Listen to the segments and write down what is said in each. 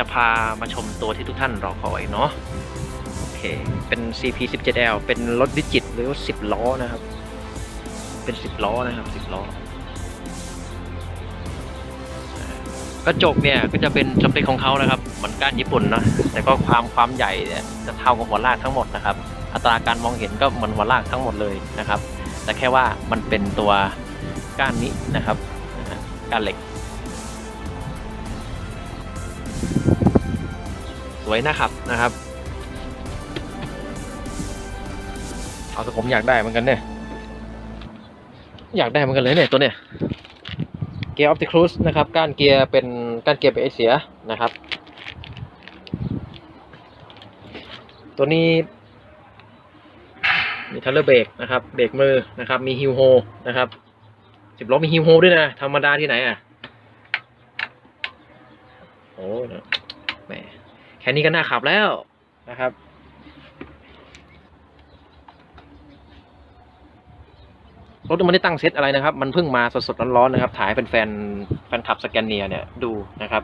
จะพามาชมตัวที่ทุกท่านรอคอยเนาะโอเค เป็น CP17L เป็นรถดิจิตหรือว่า10 ล้อนะครับ เป็น 10 ล้อนะครับ 10 ล้อกระจกเนี่ยก็จะเป็นสเปคของเขานะครับเหมือนก้านญี่ปุ่นนะแต่ก็ความความใหญ่เนี่ยจะเท่ากับหัวลากทั้งหมดนะครับ อัตราการมองเห็นก็เหมือนหัวลากทั้งหมดเลยนะครับ แต่แค่ว่ามันเป็นตัวก้านนี้นะครับก้านเหล็ก วยนะครับนะครับเอาแต่ผมอยากได้เหมือนกันเนี่ย อยากได้เหมือนกันเลยเนี่ยตัวเนี่ยเกียร์ออ t ติครูสนะครับก้านเกียร์เป็นก้านเกียร์เป็นเอเชียนะครับ ตัวนี้มีทัลเลอร์เบรกนะครับเบรกมือนะครับ มีฮิวโฮนะครับสิบล้อมีฮิวโฮด้วยนะ ธรรมดาที่ไหนอะ โอ้แหม แค่นี้ก็น่าขับแล้วนะครับ รถมันไม่ได้ตั้งเซตอะไรนะครับ มันเพิ่งมาสดๆร้อนๆนะครับ ถ่ายเป็นแฟนแฟนคลับสแกนเนียเนี่ยดูนะครับ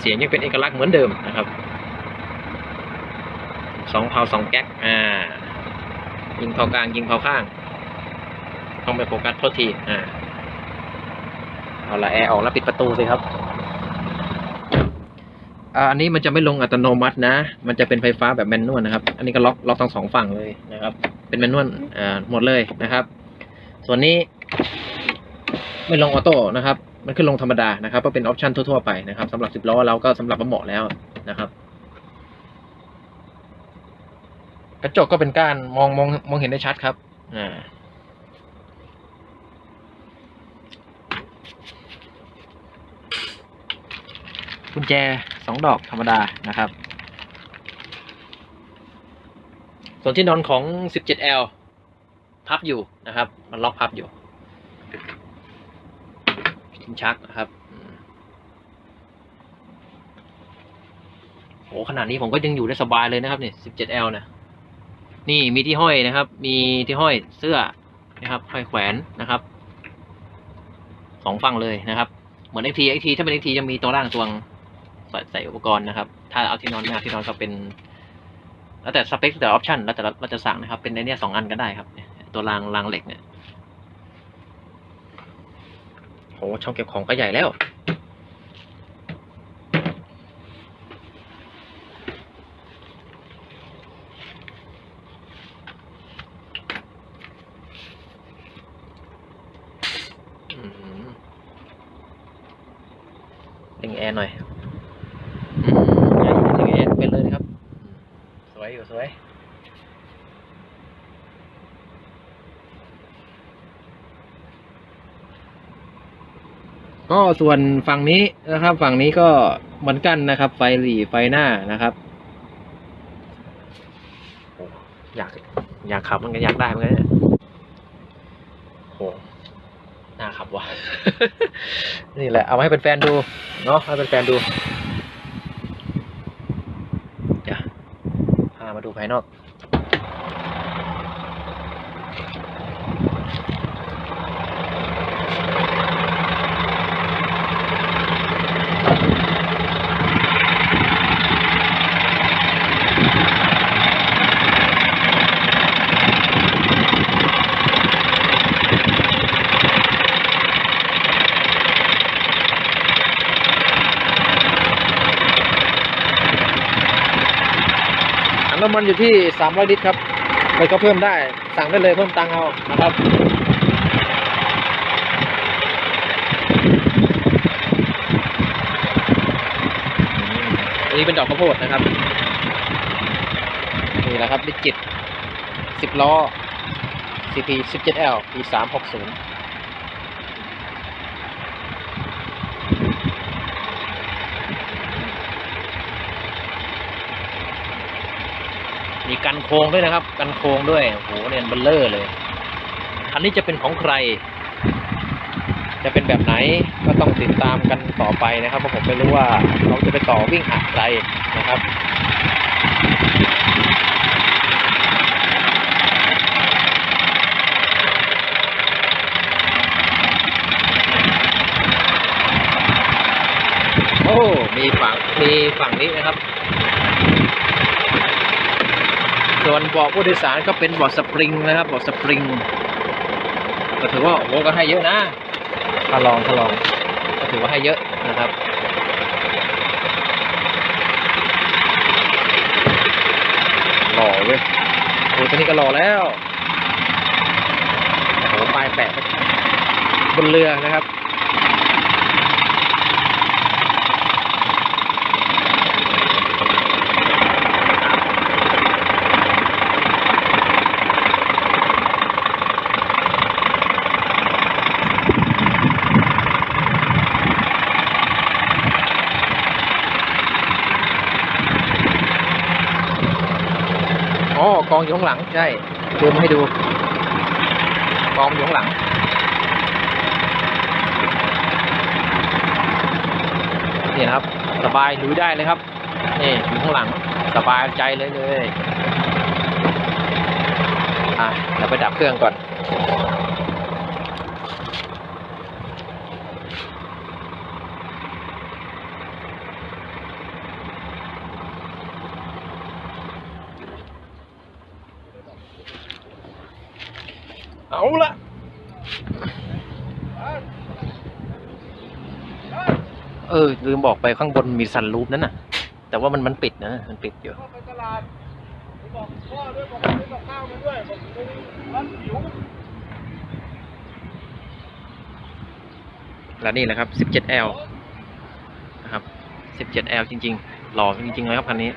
เสียงยังเป็นเอกลักษณ์เหมือนเดิมนะครับ สองเผาสองแก๊กอ่ายิงเผากลางยิงเผาข้าง ต้องไปโฟกัสโทษทีอ่าเอาละแอร์ออกแล้วปิดประตูสิครับอ่าอันนี้มันจะไม่ลงอัตโนมัตินะ มันจะเป็นไฟฟ้าแบบแมนนวลนะครับ อันนี้ก็ล็อกล็อกทั้งสองฝั่งเลยนะครับ เป็นแมนนวลอ่าหมดเลยนะครับ ส่วนนี้ ไม่ลงออโต้นะครับ มันขึ้นลงธรรมดานะครับก็เป็นออปชันทั่วๆไปนะครับสำหรับสิบล้อเราก็สำหรับมาเหมาะแล้วนะครับ กระจกก็เป็นการมองมองมองเห็นได้ชัดครับ อ่ากุญแจสองดอกธรรมดานะครับ ส่วนที่นอนของ 17L พับอยู่นะครับ มันล็อกพับอยู่ทิ้นชักนะครับอืมโหขนาดนี้ผมก็ยังอยู่ได้สบายเลยนะครับเนี่ย 17L เนี่ย นี่มีที่ห้อยนะครับ มีที่ห้อยเสื้อนะครับห้อยแขวนนะครับสองฝั่งเลยนะครับเหมือน XT XT ถ้าเป็น XT จะมีตัวล่างตัวงใส่ใส่อุปกรณ์นะครับ ถ้าเอาที่นอนไม่เอาที่นอนก็เป็น แล้วแต่สเปคแต่ออปชันแล้วแต่เราจะสั่งนะครับ เป็นในเนี้ยสองอันก็ได้ครับ ตัวรางรางเหล็กเนี่ยโหช่องเก็บของก็ใหญ่แล้ว อืมเล่งแอ ร์หน่อยอืมใหญ่เล่งแอร์เป็นเลยนะครับอืมสวยอยู่สวยก็ส่วนฝั่งนี้นะครับ ฝั่งนี้ก็เหมือนกันนะครับ ไฟหลีไฟหน้านะครับโอ้อยากอยากขับมันก็อยากได้เหมือนกันเนี่ยโหน่าขับว่ะ นี่แหละ เอามาให้เป็นแฟนดู เนาะให้เป็นแฟนดูจ้ะพามาดูภายนอกันอยู่ที่ 300 ลิตรครับเลยก็เพิ่มได้ สั่งได้เลยเพิ่มตังค์เอานะครับอันนี้เป็นดอกข้าวโพดนะครับ นี่แหละครับลิจิต10 ล้อ CP 17L P360 มีกันโค้งด้วยนะครับ กันโค้งด้วย โอ้โหเนี่ยเบลเลอร์เลย คันนี้จะเป็นของใคร จะเป็นแบบไหนก็ต้องติดตามกันต่อไปนะครับเพราะผมไม่รู้ว่าเราจะไปต่อวิ่งหาใครนะครับโอ้ มีฝั่ง มีฝั่งนี้นะครับ ส่วนเบาะผู้โดยสารก็เป็นเบาะสปริงนะครับเบาะสปริง ก็ถือว่าโอ้โหก็ให้เยอะนะถ้าลองถ้าลองก็ถือว่าให้เยอะนะครับหล่อเว้ยโอ้ตัวนี้ก็หล่อแล้วโอ้ปลายแปะบนเรือนะครับ อ๋อกองอยู่ข้าง หลังใช่ดูมให้ดูกองอยู่ข้างหลัง นี่นะครับ สบายลุยได้เลยครับ นี่อยู่ข้างหลัง สบายใจเลยเลย อะเดี๋ยวไปดับเครื่องก่อน เอาละเออ ลืมบอกไปข้างบนมีซันรูปนั่นน่ะ แต่ว่ามันมันปิดนะ มันปิดอยู่ไปตลาดบอกพ่อด้วยบอกซื้อกับข้าวมาด้วยบอกร้านหิวแล้วนี่แหละครับ 17L นะครับ 17L จริง ๆ หล่อจริงๆเลยครับคันนี้